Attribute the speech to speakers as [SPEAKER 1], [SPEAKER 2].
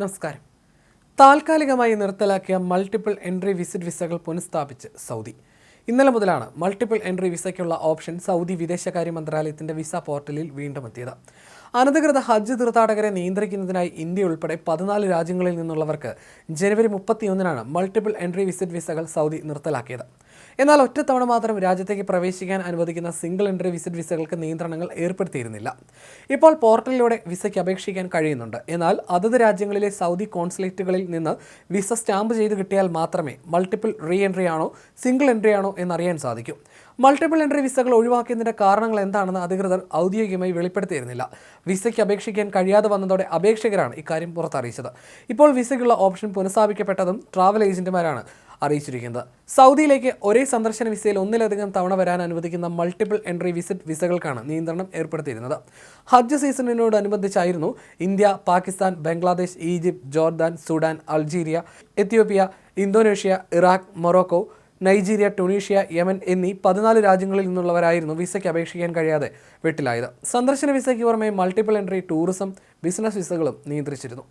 [SPEAKER 1] നമസ്കാരം. താൽക്കാലികമായി നിർത്തലാക്കിയ മൾട്ടിപ്പിൾ എൻട്രി വിസിറ്റ് വിസകൾ പുനഃസ്ഥാപിച്ച് സൗദി. ഇന്നലെ മുതലാണ് മൾട്ടിപ്പിൾ എൻട്രി വിസയ്ക്കുള്ള ഓപ്ഷൻ സൗദി വിദേശകാര്യ മന്ത്രാലയത്തിന്റെ വിസ പോർട്ടലിൽ വീണ്ടും എത്തിയത്. അനധികൃത ഹജ്ജ് തീർത്ഥാടകരെ നിയന്ത്രിക്കുന്നതിനായി ഇന്ത്യ ഉൾപ്പെടെ പതിനാല് രാജ്യങ്ങളിൽ നിന്നുള്ളവർക്ക് ജനുവരി മുപ്പത്തിയൊന്നിനാണ് മൾട്ടിപ്പിൾ എൻട്രി വിസിറ്റ് വിസകൾ സൗദി നിർത്തലാക്കിയത്. എന്നാൽ ഒറ്റത്തവണ മാത്രം രാജ്യത്തേക്ക് പ്രവേശിക്കാൻ അനുവദിക്കുന്ന സിംഗിൾ എൻട്രി വിസിറ്റ് വിസകൾക്ക് നിയന്ത്രണങ്ങൾ ഏർപ്പെടുത്തിയിരുന്നില്ല. ഇപ്പോൾ പോർട്ടലിലൂടെ വിസയ്ക്ക് അപേക്ഷിക്കാൻ കഴിയുന്നുണ്ട്. എന്നാൽ അതത് രാജ്യങ്ങളിലെ സൗദി കോൺസുലേറ്റുകളിൽ നിന്ന് വിസ സ്റ്റാമ്പ് ചെയ്ത് കിട്ടിയാൽ മാത്രമേ മൾട്ടിപ്പിൾ റീ എൻട്രി ആണോ സിംഗിൾ എൻട്രി ആണോ എന്നറിയാൻ സാധിക്കും. മൾട്ടിപ്പിൾ എൻട്രി വിസകൾ ഒഴിവാക്കിയതിന്റെ കാരണങ്ങൾ എന്താണെന്ന് അധികൃതർ ഔദ്യോഗികമായി വെളിപ്പെടുത്തിയിരുന്നില്ല. വിസയ്ക്ക് അപേക്ഷിക്കാൻ കഴിയാതെ വന്നതോടെ അപേക്ഷകരാണ് ഇക്കാര്യം പുറത്തറിയിച്ചത്. ഇപ്പോൾ വിസയ്ക്കുള്ള ഓപ്ഷൻ പുനഃസ്ഥാപിക്കപ്പെട്ടതും ട്രാവൽ ഏജന്റുമാരാണ് അറിയിച്ചിരിക്കുന്നത്. സൗദിയിലേക്ക് ഒരേ സന്ദർശന വിസയിൽ ഒന്നിലധികം തവണ വരാൻ അനുവദിക്കുന്ന മൾട്ടിപ്പിൾ എൻട്രി വിസിറ്റ് വിസകൾക്കാണ് നിയന്ത്രണം ഏർപ്പെടുത്തിയിരുന്നത്. ഹജ്ജ് സീസണിനോടനുബന്ധിച്ചായിരുന്നു India Pakistan Bangladesh Egypt Jordan Sudan Algeria Ethiopia Indonesia Iraq Morocco Nigeria Tunisia Yemen എന്നീ പതിനാല് രാജ്യങ്ങളിൽ നിന്നുള്ളവരായിരുന്നു വിസയ്ക്ക് അപേക്ഷിക്കാൻ കഴിയാതെ വെട്ടിലായത്. സന്ദർശന വിസയ്ക്ക് പുറമെ മൾട്ടിപ്പിൾ എൻട്രി ടൂറിസം ബിസിനസ് വിസകളും നിയന്ത്രിച്ചിരുന്നു.